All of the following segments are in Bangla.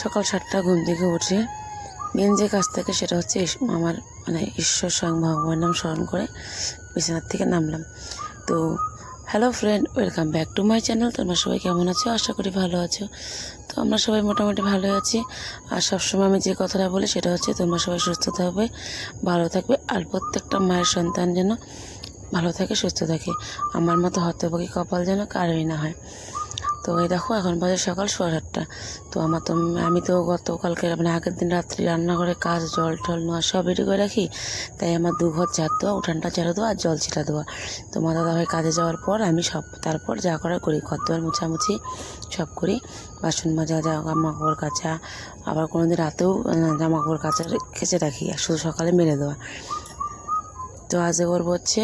সকাল সাতটা ঘুম থেকে উঠে মেন যে কাজ থাকে সেটা হচ্ছে আমার মানে ঈশ্বর স্বয়ং ভগবানের নাম স্মরণ করে বিছানার থেকে নামলাম। তো hello friend welcome back to my channel তোমরা সবাই কেমন আছো? আশা করি ভালো আছো। তো আমরা সবাই মোটামুটি ভালো আছি। আর সবসময় আমি যে কথাটা বলি সেটা হচ্ছে তোমরা সবাই সুস্থ থাকবে, ভালো থাকবে, আর প্রত্যেকটা মায়ের সন্তান যেন ভালো থাকে, সুস্থ থাকে। আমার মতো হতভাগী কপাল যেন কারোই না হয়। তো এই দেখো, এখন বাজে সকাল সোয়া সাতটা তো আমার তো, আমি তো গতকালকে মানে আগের দিন রাত্রি রান্নাঘরে কাজ, জল টল নেওয়া সব রেডি করে রাখি। তাই আমার দু ঘর ঝাড় দেওয়া, উঠানটা ঝাড়ু দেওয়া আর জল ছিটা দেওয়া। তো মা দাদাভাই কাজে যাওয়ার পর আমি সব, তারপর যা করার করি। দুয়ার মুছামুছি সব করি। বাসন মাজা যা জামা কাপড় কাচা। আবার কোনো দিন রাতেও জামা কাপড় কাচা খেঁচে রাখি আর শুধু সকালে মেরে দেওয়া। তো আজকে করব হচ্ছে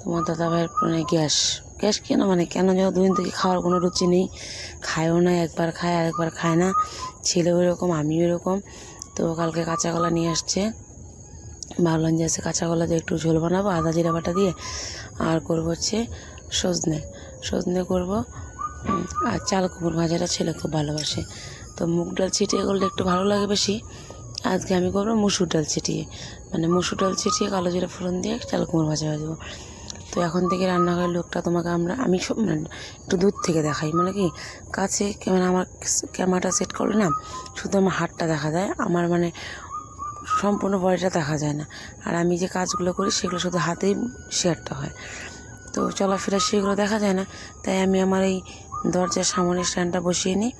তোমার দাদাভাইয়ের মানে গ্যাস। গ্যাস কেন মানে কেন যেন দুদিন থেকে খাওয়ার কোনো রুচি নেই। খায়ও না, একবার খায় আর একবার খায় না। ছেলেও এরকম, আমিও এরকম। তো কালকে কাঁচা কলা নিয়ে আসছে। ভাবলাম যে আজকে কাঁচা কলা দিয়ে একটু ঝোল বানাবো, আদা, জিরা বাটা দিয়ে। আর করব হচ্ছে সজনে। সজনে করব আর চাল কুমড় ভাজাটা ছেলে খুব ভালোবাসে। তো মুগ ডাল ছিটিয়ে করলে একটু ভালো লাগে বেশি। আজকে আমি করব মুসুর ডাল ছিটিয়ে। মানে মুসুর ডাল ছিটিয়ে কালো জিরা ফোড়ন দিয়ে চাল কুমড় ভাজা ভাজবো। তো এখন থেকে রান্নাঘরের লোকটা তোমাকে আমরা, আমি সব মানে একটু দূর থেকে দেখাই। মানে কি, কাছে মানে আমার ক্যামেরাটা সেট করলে না, শুধু আমার হাতটা দেখা যায়, আমার মানে সম্পূর্ণ বডিটা দেখা যায় না। আর আমি যে কাজগুলো করি, সেগুলো শুধু হাতেই শেয়ারটা হয়। তো চলাফেরা সেগুলো দেখা যায় না, তাই আমি আমার এই দরজার সামনে স্ট্যান্ডটা বসিয়ে নিই।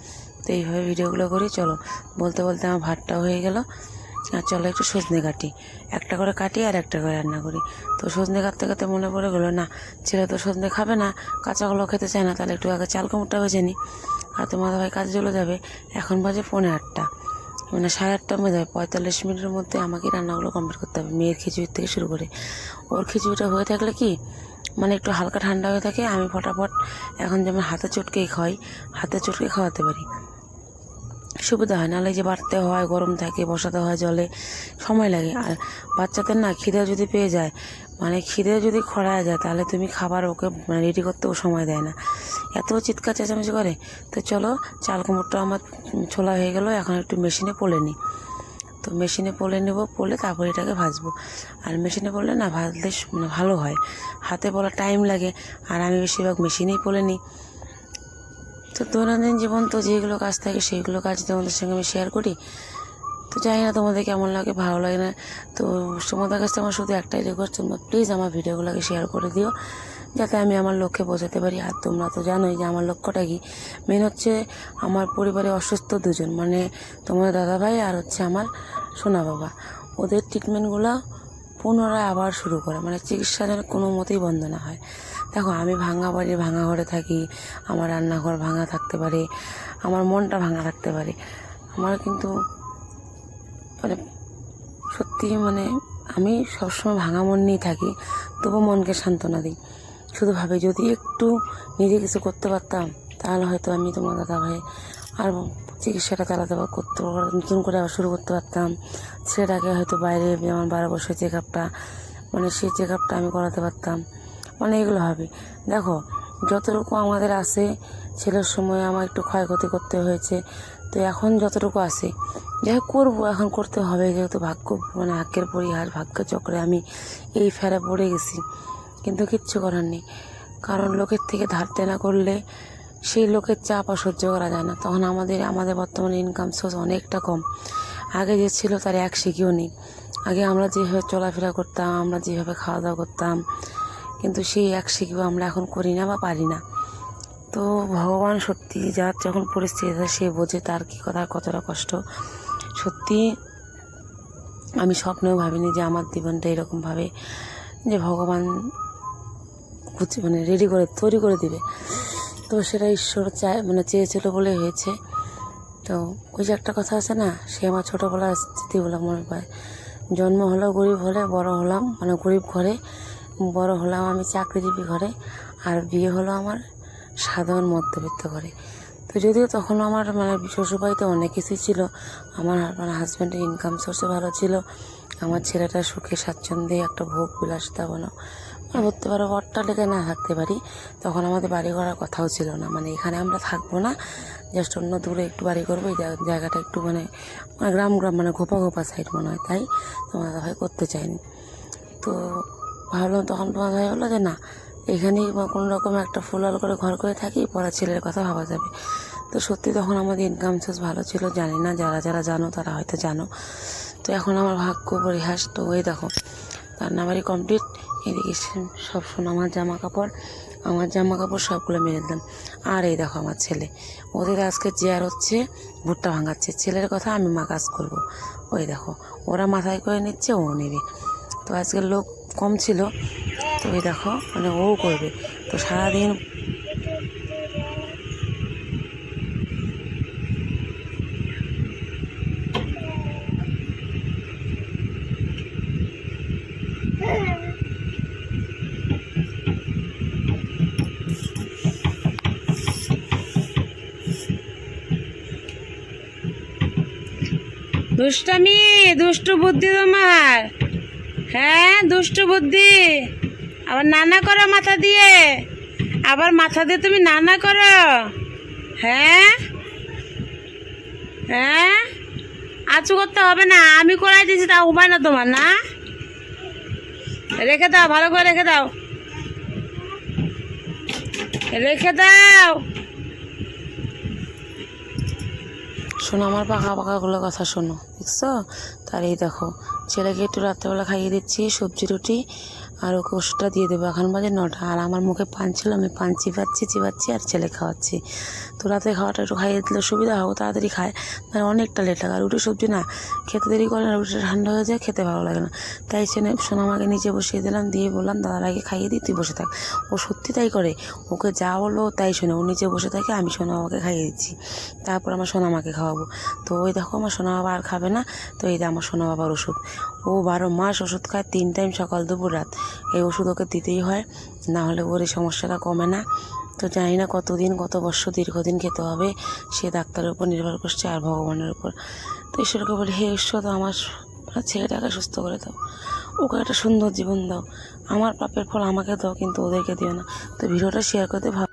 তো এইভাবে ভিডিওগুলো করি। চলো, বলতে বলতে আমার ভাতটা হয়ে গেল। আর চলো একটু সজনে কাটি। একটা করে কাটি আর একটা করে রান্না করি। তো সজনে কাটতে কাটতে মনে পড়ে গেলো, না, ছেলে তো সজনে খাবে না, কাঁচাগুলো খেতে চায় না, তাহলে একটু আগে চাল কুমড়টা ভেজে নিই আর তোমার ভাই কাজে চলে যাবে। এখন বাজে পৌনে আটটা। মানে সাড়ে আটটার মধ্যে পঁয়তাল্লিশ মিনিটের মধ্যে আমাকে রান্নাগুলো কমপ্লিট করতে হবে, মেয়ের খিচুড়ি থেকে শুরু করে। ওর খিচুড়িটা হয়ে থাকলে কি? মানে একটু হালকা ঠান্ডা হয়ে থাকে, আমি ফটাফট এখন যেমন হাতে চটকেই খাই, হাতে চটকে খাওয়াতে পারি। সুবিধা হয় নাহলে যে বাড়তে হয়, গরম থাকে, বসাতে হয় জলে, সময় লাগে। আর বাচ্চাদের না খিদে যদি পেয়ে যায় মানে খিদে যদি খরায় যায়, তাহলে তুমি খাবার ওকে রেডি করতেও সময় দেয় না। এত চিৎকার চেঁচামেচি করে, তো চলো, চাল কুমড়টা আমার ছোলা হয়ে গেলো, এখন একটু মেশিনে পলে নিই। তো মেশিনে পলে নেব, পলে তারপর এটাকে ভাজবো। আর মেশিনে পড়লে না ভাজলে মানে ভালো হয়। হাতে পলা টাইম লাগে, আর আমি বেশিরভাগ মেশিনেই পলে নিই। তো দৈনন্দিন জীবন তো যেগুলো কাজ থাকে সেইগুলো কাজ তোমাদের সঙ্গে আমি শেয়ার করি। তো জানি না তোমাদের কেমন লাগে, ভালো লাগে না। তো তোমাদের কাছে আমার শুধু একটাই রিকোয়েস্ট তোমরা প্লিজ আমার ভিডিওগুলোকে শেয়ার করে দিও। যাতে আমি আমার লক্ষ্যে বোঝাতে পারি। আর তোমরা তো জানোই যে আমার লক্ষ্যটা কি। মেন হচ্ছে আমার পরিবারে অসুস্থ দুজন মানে তোমার দাদাভাই আর হচ্ছে আমার সোনা বাবা। ওদের ট্রিটমেন্টগুলো পুনরায় আবার শুরু করা মানে চিকিৎসা যেন কোনো মতেই বন্ধ না হয়। দেখো, আমি ভাঙা বাড়ি, ভাঙা ঘরে থাকি, আমার রান্নাঘর ভাঙা থাকতে পারে, আমার মনটা ভাঙা থাকতে পারে। আমার কিন্তু মানে সত্যি মানে আমি সবসময় ভাঙা মন নিয়েই থাকি তবু মনকে সান্ত্বনা দিই। শুধু ভাবি, যদি একটু নিজে কিছু করতে পারতাম, তাহলে হয়তো আমি তোমার দাদা ভাই আর চিকিৎসাটা চালাতে করতে নতুন করে আবার শুরু করতে পারতাম। ছেলেটাকে হয়তো বাইরে যেমন বারো বছর চেক আপটা মানে সেই চেক আপটা আমি করাতে পারতাম। মানে এগুলো হবে। দেখো, যতটুকু আমাদের আছে, ছেলের সময় আমার একটু ক্ষয়ক্ষতি করতে হয়েছে, তো এখন যতটুকু আছে। যাই করব, এখন করতে হবে, যেহেতু ভাগ্য মানে ভাগ্যের পরিহার, ভাগ্য চক্রে আমি এই ফেরা পড়ে গেছি। কিন্তু কিচ্ছু করার নেই। কারণ লোকের থেকে ধার দেনা করলে সেই লোকের চাপ আর সহ্য করা যায় না। তখন আমাদের আমাদের বর্তমানে ইনকাম সোর্স অনেকটা কম। আগে যে ছিল তার এক শিখিও নেই। আগে আমরা যেভাবে চলাফেরা করতাম, আমরা যেভাবে খাওয়া দাওয়া করতাম কিন্তু সেই এক শিখিও আমরা এখন করি না বা পারি না। তো ভগবান সত্যি যার যখন পরিস্থিতি সে বোঝে তার কী কথা, কতটা কষ্ট। সত্যি আমি স্বপ্নেও ভাবিনি যে আমার জীবনটা এরকমভাবে যে ভগবান মানে রেডি করে, তৈরি করে দিবে। তো সেটা ঈশ্বর চায় মানে চেয়েছিল বলে হয়েছে। তো ওই যে একটা কথা আছে না, সে আমার ছোটোবেলার স্মৃতিগুলো মনে পায় জন্ম হলো গরিব হলে, বড় হলাম মানে গরিব ঘরে। বড় হলাম আমি চাকরিজীবী ঘরে, আর বিয়ে হলো আমার সাধারণ মধ্যবিত্ত ঘরে। তো যদিও তখন আমার মানে শ্বশুরবাড়িতে অনেক কিছুই ছিল, আমার মানে হাজব্যান্ডের ইনকাম সোর্সও ভালো ছিল, আমার ছেলেটা সুখে স্বাচ্ছন্দ্যে একটা ভোগ বিলাসিতা বলো আর বলতে পারো অট্টালিকা না থাকতে পারি, তখন আমাদের বাড়ি করার কথাও ছিল না মানে এখানে আমরা থাকব না জাস্ট অন্য দূরে একটু বাড়ি করব, এই জায়গাটা একটু মানে মানে গ্রাম গ্রাম মানে ঘোপা ঘোপা সাইড মনে হয়, তাই তোমার ভাই করতে চাইনি তো ভাবলাম তখন ভাই বলল যে না, এখানেই কোনো রকম একটা ফুলাল করে ঘর করে থাকি পড়া ছেলের কথা ভাবা যাবে। তো সত্যি তখন আমাদের ইনকাম সোর্স ভালো ছিল, জানি না, যারা যারা জানো তারা হয়তো জানো। তো এখন আমার ভাগ্য পরিহাস, তো ওই দেখো রান্নাবাড়ি কমপ্লিট এদিকে সব শোনো, আমার জামা কাপড় আমার জামা কাপড় সবগুলো মেরে দিলাম। আর এই দেখো আমার ছেলে, ওদের আজকে চেয়ার হচ্ছে ভুট্টা ভাঙাচ্ছে। ছেলের কথা আমি মা কাজ করব। ওই দেখো, ওরা মাথায় করে নিচ্ছে, ও নেবে। তো আজকের লোক কম ছিল। তো ওই দেখো মানে ও করবে। তো সারাদিন দুষ্টমি দুষ্টু বুদ্ধি তোমার। হ্যাঁ দুষ্টু বুদ্ধি। আবার নানা করো মাথা দিয়ে। আবার মাথা দিয়ে তুমি নানা করো। হ্যাঁ? হ্যাঁ? আচু করতে হবে না, আমি করাই দিয়েছি তা উপায় না তোমার, না? রেখে দাও, ভালো করে রেখে দাও। রেখে দাও। শোনো, আমার পাকা পাকাগুলো কথা শোনো, দেখছ? তার এই দেখো ছেলেকে একটু রাত্রেবেলা খাইয়ে দিচ্ছি, সবজি, রুটি আর ওকে ওষুধটা দিয়ে দেবো। এখন বাজে নটা আর আমার মুখে পান ছিল, আমি পান চিবাচ্ছি চিবাচ্ছি আর ছেলে খাওয়াচ্ছি। রাতে খাওয়াটা একটু খাইয়ে দিলে সুবিধা হবে তাড়াতাড়ি খায়। মানে অনেকটা লেট লাগে, আর রুটি সবজি না, খেতে দেরি করে না, রুটিটা ঠান্ডা হয়ে যায়, খেতে ভালো লাগে না। তাই সেনে সোনামাকে নিচে বসিয়ে দিলাম, দিয়ে বললাম দাদার আগে খাইয়ে দিই, তুই বসে থাক। ও সত্যি তাই করে, ওকে যা বলল ও তাই শোনে, ও নিচে বসে থাকে, আমি সোনামাকে খাইয়ে দিচ্ছি। তারপর আমার সোনামাকে খাওয়াবো। তো ওই দেখো, আমার সোনা বাবা আর খাবে না, তো এই আমার সোনা বাবার ওষুধ। ও বারো মাস ওষুধ খায়, তিন টাইম সকাল, দুপুর, রাত। এই ওষুধ ওকে দিতেই হয়, না হলে ওর এই সমস্যাটা কমে না। তো জানি না কতদিন, কত বছর দীর্ঘদিন খেতে হবে, সে ডাক্তারের উপর নির্ভর করছে আর ভগবানের উপর। তো ঈশ্বরকে বলি, হে ঈশ্বর তো আমার ছেলেটাকে সুস্থ করে দাও। ওকে একটা সুন্দর জীবন দাও। আমার পাপের ফল আমাকে দাও, কিন্তু ওদেরকে দিও না। তো ভিডিওটা শেয়ার করতে ভালো